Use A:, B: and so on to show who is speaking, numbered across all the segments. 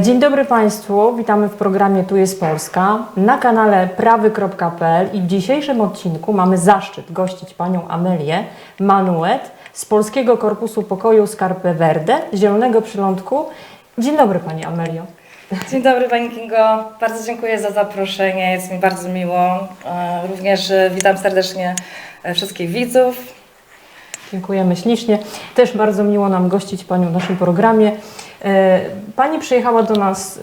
A: Dzień dobry Państwu, witamy w programie Tu jest Polska na kanale prawy.pl i w dzisiejszym odcinku mamy zaszczyt gościć Panią Amelię Manuet z Polskiego Korpusu Pokoju Scarpe Verde, Zielonego Przylądku. Dzień dobry Pani Amelio.
B: Dzień dobry Pani Kingo, bardzo dziękuję za zaproszenie, jest mi bardzo miło. E, Również e, witam serdecznie e, wszystkich widzów.
A: Dziękujemy ślicznie. Też bardzo miło nam gościć Panią w naszym programie. E, Pani przyjechała do nas e,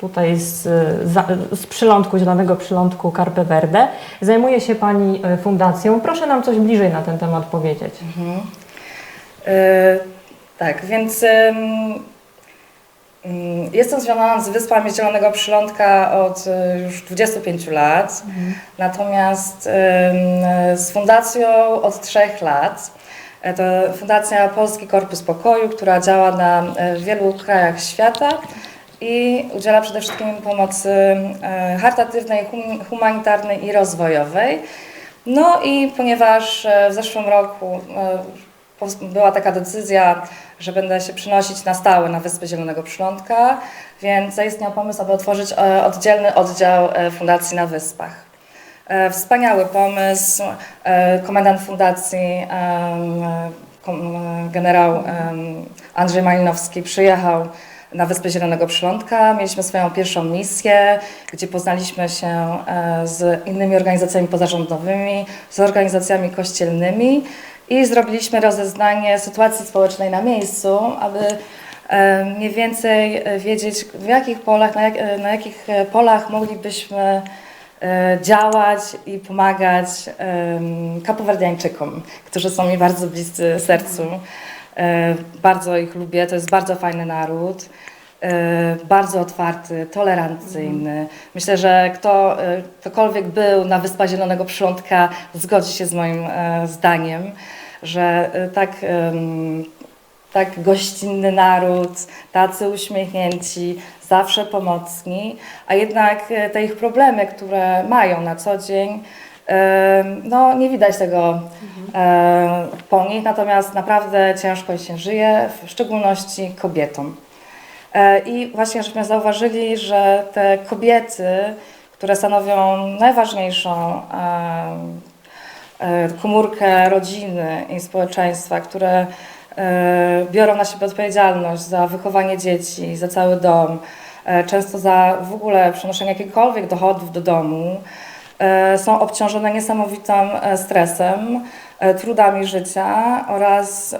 A: tutaj z, za- z przylądku, zielonego przylądku Carpe Verde. Zajmuje się Pani e, fundacją. Proszę nam coś bliżej na ten temat powiedzieć.
B: E, Tak, więc mm, jestem związana z Wyspami Zielonego Przylądka od e, już 25 lat, natomiast em, z fundacją od 3 lat. E, To Fundacja Polski Korpus Pokoju, która działa na e, wielu krajach świata i udziela przede wszystkim pomocy e, charytatywnej, hum- humanitarnej i rozwojowej. No i ponieważ w zeszłym roku była taka decyzja, że będę się przenosić na stałe na Wyspę Zielonego Przylądka, więc zaistniał pomysł, aby otworzyć oddzielny oddział fundacji na Wyspach. E, Wspaniały pomysł. E, Komendant fundacji, e, generał Andrzej Malinowski przyjechał na Wyspę Zielonego Przylądka. Mieliśmy swoją pierwszą misję, gdzie poznaliśmy się z innymi organizacjami pozarządowymi, z organizacjami kościelnymi i zrobiliśmy rozeznanie sytuacji społecznej na miejscu, aby mniej więcej wiedzieć, w jakich polach, na, jak, na jakich polach moglibyśmy działać i pomagać kapowerdiańczykom, którzy są mi bardzo bliscy sercu. E, Bardzo ich lubię, to jest bardzo fajny naród, e, bardzo otwarty, tolerancyjny. Myślę, że kto, e, ktokolwiek był na Wyspach Zielonego Przylądka zgodzi się z moim e, zdaniem, że e, tak tak gościnny naród, tacy uśmiechnięci, zawsze pomocni, a jednak e, te ich problemy, które mają na co dzień, no nie widać tego e, po nich, natomiast naprawdę ciężko się żyje, w szczególności kobietom. E, I właśnie żeśmy zauważyli, że te kobiety, które stanowią najważniejszą komórkę rodziny i społeczeństwa, które biorą na siebie odpowiedzialność za wychowanie dzieci, za cały dom, e, często za w ogóle przenoszenie jakichkolwiek dochodów do domu, e, są obciążone niesamowitym e, stresem, e, trudami życia oraz e,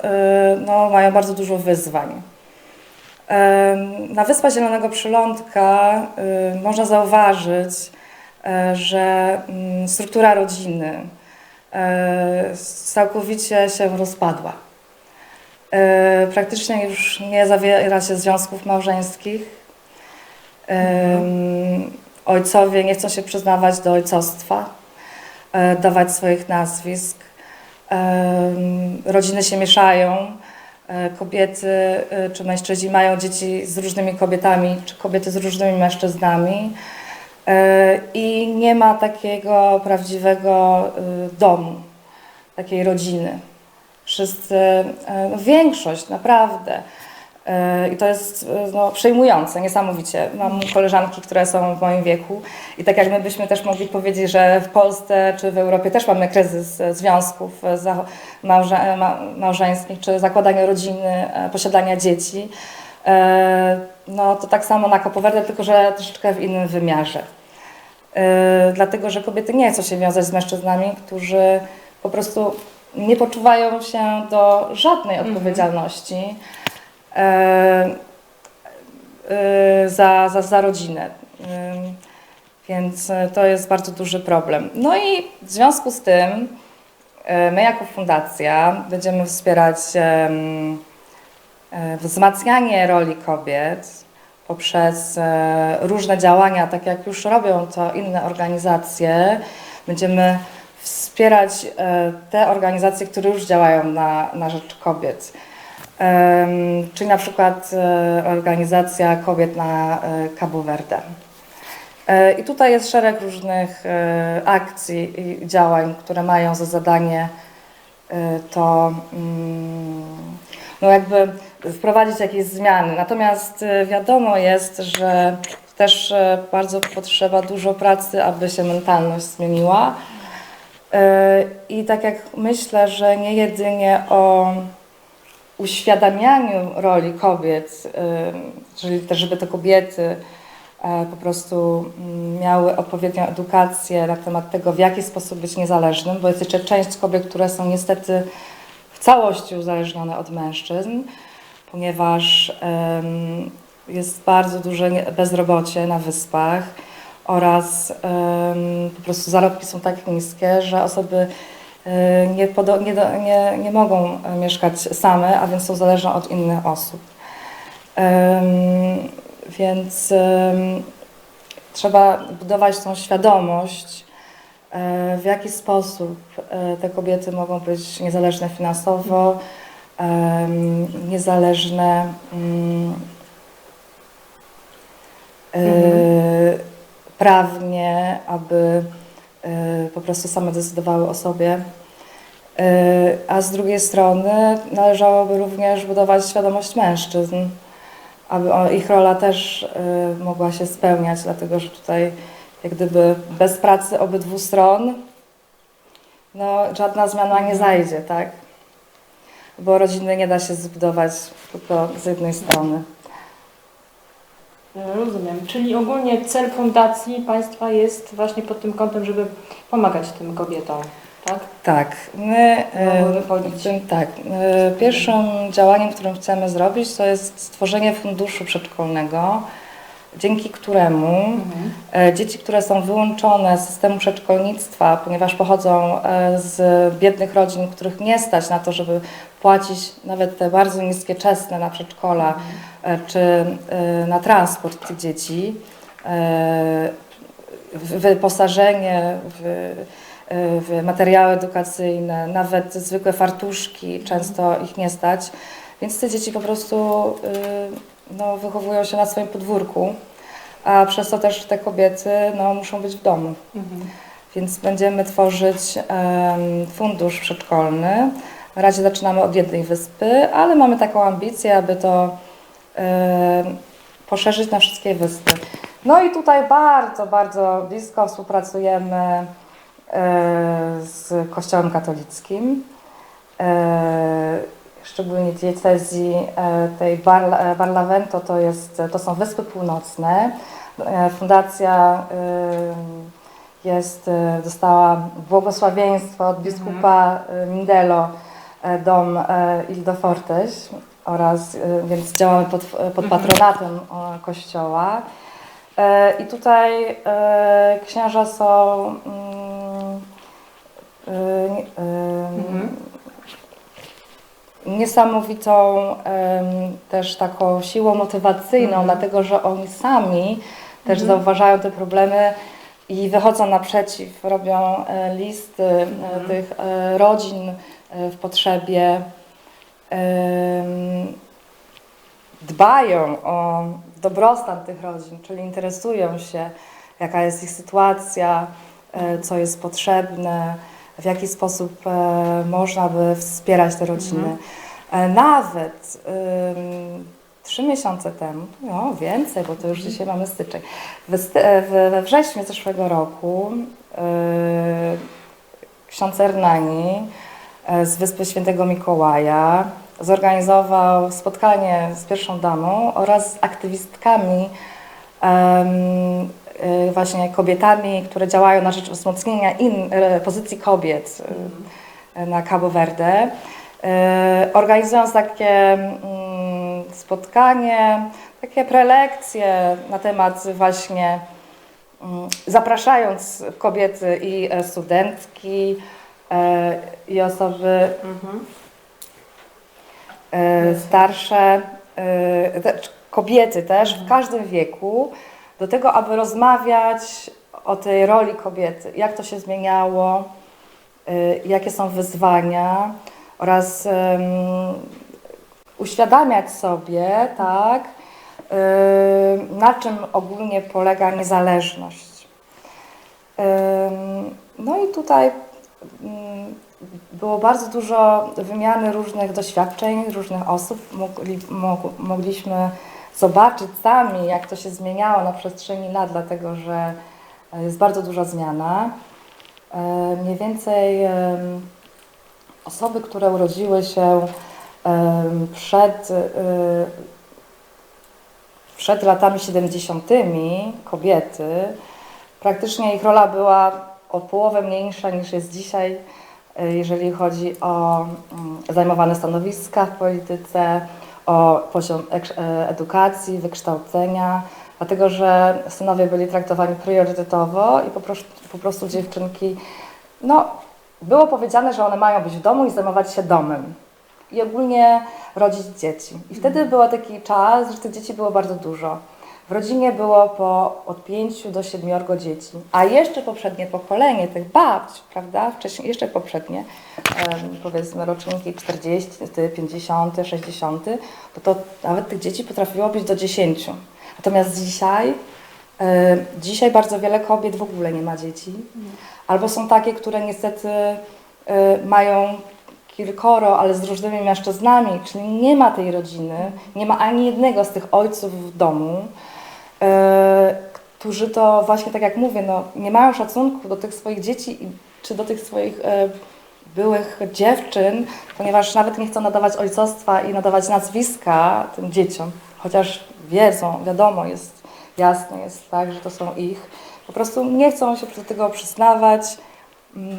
B: no, mają bardzo dużo wyzwań. Na Wyspach Zielonego Przylądka można zauważyć, e, że mm, struktura rodziny e, całkowicie się rozpadła. E, Praktycznie już nie zawiera się związków małżeńskich. Ojcowie nie chcą się przyznawać do ojcostwa, e, dawać swoich nazwisk. Rodziny się mieszają. E, Kobiety czy mężczyźni mają dzieci z różnymi kobietami, czy kobiety z różnymi mężczyznami. I nie ma takiego prawdziwego e, domu, takiej rodziny. Wszyscy, e, no większość naprawdę. E, I to jest e, no, przejmujące, niesamowicie. Mam koleżanki, które są w moim wieku i tak jak my byśmy też mogli powiedzieć, że w Polsce czy w Europie też mamy kryzys związków małżeńskich, czy zakładania rodziny, posiadania dzieci. No to tak samo na Kopowerdę, tylko że troszeczkę w innym wymiarze. Dlatego, że kobiety nie chcą się wiązać z mężczyznami, którzy po prostu nie poczuwają się do żadnej odpowiedzialności e, e, za, za, za rodzinę. Ym, Więc e, to jest bardzo duży problem. No i w związku z tym e, my jako fundacja będziemy wspierać e, wzmacnianie roli kobiet poprzez e, różne działania, tak jak już robią to inne organizacje. Będziemy wspierać e, te organizacje, które już działają na, na rzecz kobiet. Czyli na przykład e, organizacja kobiet na e, Cabo Verde. I tutaj jest szereg różnych akcji i działań, które mają za zadanie to mm, no jakby wprowadzić jakieś zmiany. Natomiast wiadomo jest, że też bardzo potrzeba dużo pracy, aby się mentalność zmieniła. Y, I tak jak myślę, że nie jedynie o uświadamianiu roli kobiet, y, czyli też, żeby te kobiety e, po prostu mm, miały odpowiednią edukację na temat tego, w jaki sposób być niezależnym, bo jest jeszcze część kobiet, które są niestety w całości uzależnione od mężczyzn, ponieważ jest bardzo duże bezrobocie na wyspach oraz po prostu zarobki są tak niskie, że osoby e, nie, nie, nie, nie mogą mieszkać same, a więc są zależne od innych osób. Więc trzeba budować tą świadomość, e, w jaki sposób e, te kobiety mogą być niezależne finansowo, niezależne mm, e, prawnie, aby e, po prostu same decydowały o sobie. E, A z drugiej strony należałoby również budować świadomość mężczyzn, aby ich rola też e, mogła się spełniać, dlatego że tutaj jak gdyby bez pracy obydwu stron no, żadna zmiana nie zajdzie, tak? Bo rodziny nie da się zbudować tylko z jednej strony.
A: Rozumiem. Czyli ogólnie cel fundacji państwa jest właśnie pod tym kątem, żeby pomagać tym kobietom, tak?
B: Tak, my e, w tym, tak, e, pierwszym działaniem, którym chcemy zrobić, to jest stworzenie funduszu przedszkolnego, dzięki któremu e, dzieci, które są wyłączone z systemu przedszkolnictwa, ponieważ pochodzą e, z biednych rodzin, których nie stać na to, żeby płacić nawet te bardzo niskie czesne na przedszkola e, czy e, na transport tych dzieci, e, wyposażenie w, w materiały edukacyjne, nawet zwykłe fartuszki, często ich nie stać. Więc te dzieci po prostu y, no, wychowują się na swoim podwórku, a przez to też te kobiety no, muszą być w domu.
A: Mhm.
B: Więc będziemy tworzyć fundusz przedszkolny. Na razie zaczynamy od jednej wyspy, ale mamy taką ambicję, aby to poszerzyć na wszystkie wyspy. No i tutaj bardzo, bardzo blisko współpracujemy e, z Kościołem katolickim. E, Szczególnie diecezji tej Barla, Barlavento to, jest, to są Wyspy Północne. Fundacja jest, dostała błogosławieństwo od biskupa e, Mindelo, dom e, Ildo Fortes oraz, e, więc działamy pod, pod patronatem o, kościoła. E, I tutaj księża są mm,
A: Mhm.
B: niesamowitą też taką siłą motywacyjną,
A: Mhm.
B: dlatego że oni sami też
A: Mhm.
B: zauważają te problemy i wychodzą naprzeciw, robią e, listy e,
A: Mhm.
B: tych rodzin w potrzebie, dbają o dobrostan tych rodzin, czyli interesują się, jaka jest ich sytuacja, e, co jest potrzebne, w jaki sposób e, można by wspierać te rodziny. E, Nawet trzy miesiące temu, no więcej, bo to już dzisiaj mamy styczeń, we, wrześniu zeszłego roku ksiądz Ernani z Wyspy Świętego Mikołaja zorganizował spotkanie z pierwszą damą oraz z aktywistkami, y, właśnie kobietami, które działają na rzecz wzmocnienia in, e, pozycji kobiet na Cabo Verde. Organizując takie mm, spotkanie, takie prelekcje na temat właśnie mm, zapraszając kobiety i e, studentki e, i osoby
A: Mhm.
B: e, starsze, e, kobiety też w każdym wieku, do tego, aby rozmawiać o tej roli kobiety, jak to się zmieniało, e, jakie są wyzwania oraz uświadamiać sobie, tak, e, na czym ogólnie polega niezależność. No i tutaj było bardzo dużo wymiany różnych doświadczeń, różnych osób. Mogli, mog, mogliśmy zobaczyć sami, jak to się zmieniało na przestrzeni lat, dlatego że e, jest bardzo duża zmiana. E, Mniej więcej osoby, które urodziły się przed, e, przed latami 70., kobiety, praktycznie ich rola była o połowę mniejsza niż jest dzisiaj, e, jeżeli chodzi o mm, zajmowane stanowiska w polityce, o poziom e, edukacji, wykształcenia, dlatego że synowie byli traktowani priorytetowo i po prostu, po prostu dziewczynki, no, było powiedziane, że one mają być w domu i zajmować się domem i ogólnie rodzić dzieci. I wtedy był taki czas, że tych dzieci było bardzo dużo. W rodzinie było po od 5 do 7 dzieci, a jeszcze poprzednie pokolenie tych babć, prawda, wcześniej, jeszcze poprzednie, powiedzmy roczniki 40, 50, 60, to, to nawet tych dzieci potrafiło być do 10. Natomiast dzisiaj, dzisiaj bardzo wiele kobiet w ogóle nie ma dzieci, albo są takie, które niestety mają kilkoro, ale z różnymi mężczyznami, czyli nie ma tej rodziny, nie ma ani jednego z tych ojców w domu, którzy to właśnie tak jak mówię, no, nie mają szacunku do tych swoich dzieci czy do tych swoich e, byłych dziewczyn, ponieważ nawet nie chcą nadawać ojcostwa i nadawać nazwiska tym dzieciom, chociaż wiedzą, wiadomo, jest jasne, jest tak, że to są ich. Po prostu nie chcą się do tego przyznawać. mm,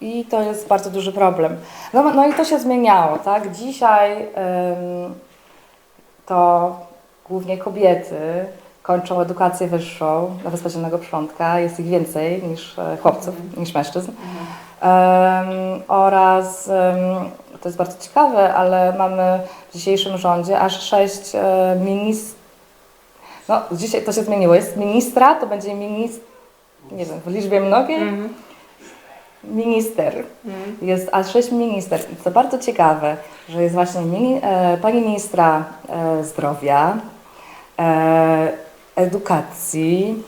B: i to jest bardzo duży problem. No, no i to się zmieniało, tak? Dzisiaj ym, to głównie kobiety kończą edukację wyższą na Wyspę Zielonego Przylądka. Jest ich więcej niż e, chłopców, niż mężczyzn. Ym, oraz, ym, to jest bardzo ciekawe, ale mamy w dzisiejszym rządzie aż sześć e, ministrów. No, dzisiaj to się zmieniło. Jest ministra, to będzie ministr, nie wiem, w liczbie mnogiej minister. Jest aż sześć minister. I co bardzo ciekawe, że jest właśnie mini, e, pani ministra e, zdrowia, e, edukacji,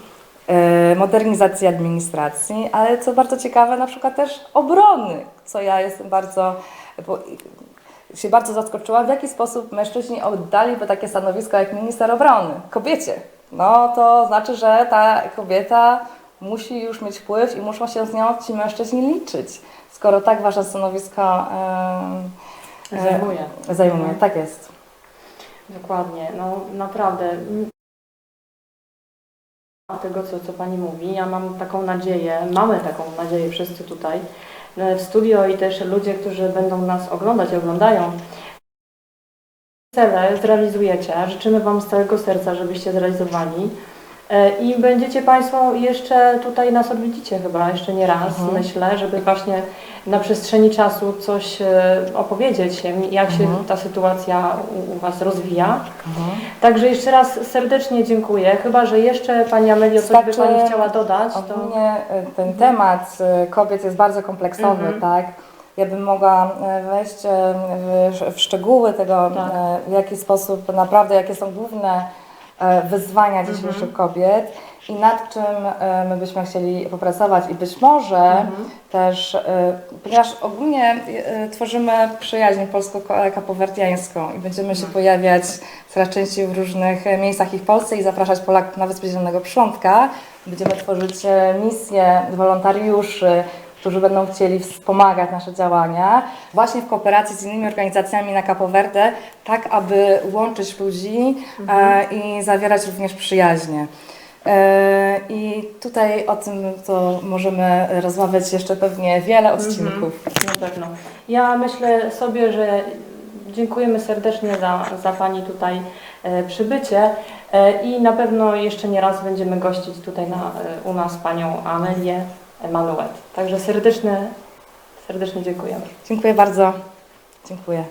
B: e, modernizacji administracji, ale co bardzo ciekawe, na przykład też obrony, co ja jestem bardzo, bo, się bardzo zaskoczyłam, w jaki sposób mężczyźni oddaliby takie stanowisko jak minister obrony kobiecie. No to znaczy, że ta kobieta musi już mieć wpływ i muszą się z nią ci mężczyźni liczyć, skoro tak ważne stanowisko em, e,
A: Zajmuje.
B: zajmuje. Tak jest.
A: Dokładnie, no naprawdę. Tego, co, co Pani mówi, ja mam taką nadzieję, mamy taką nadzieję wszyscy tutaj e, w studio i też ludzie, którzy będą nas oglądać i oglądają. Cele zrealizujecie. Życzymy Wam z całego serca, żebyście zrealizowali. E, I będziecie Państwo jeszcze tutaj nas odwiedzicie chyba jeszcze nie raz,
B: Mhm.
A: myślę, żeby właśnie na przestrzeni czasu coś e, opowiedzieć, jak się
B: Mhm.
A: ta sytuacja u, u Was rozwija. Także jeszcze raz serdecznie dziękuję. Chyba, że jeszcze Pani Amelio coś by
B: Znaczy,
A: Pani chciała dodać, to
B: Ogólnie e, ten temat e, kobiet jest bardzo kompleksowy,
A: Mhm.
B: tak? Ja bym mogła wejść w, szczegóły tego,
A: Tak.
B: w jaki sposób naprawdę, jakie są główne e, wyzwania
A: Mhm.
B: dzisiejszych kobiet i nad czym e, my byśmy chcieli popracować i być może
A: Mhm.
B: też, e, ponieważ ogólnie tworzymy przyjaźń polsko-kapowerdiańską i będziemy się pojawiać coraz częściej w różnych miejscach i w Polsce i zapraszać Polaków na Wyspę Zielonego Przylądka. Będziemy tworzyć misje wolontariuszy, którzy będą chcieli wspomagać nasze działania, właśnie w kooperacji z innymi organizacjami na Capo Verde, tak aby łączyć ludzi e, i zawierać również przyjaźnie. E, I tutaj o tym to możemy rozmawiać jeszcze pewnie wiele odcinków.
A: na pewno. Ja myślę sobie, że dziękujemy serdecznie za, za Pani tutaj e, przybycie i na pewno jeszcze nie raz będziemy gościć tutaj na, u nas Panią Amelię Emanuet. Także serdeczne, serdecznie dziękujemy.
B: Dziękuję bardzo. Dziękuję.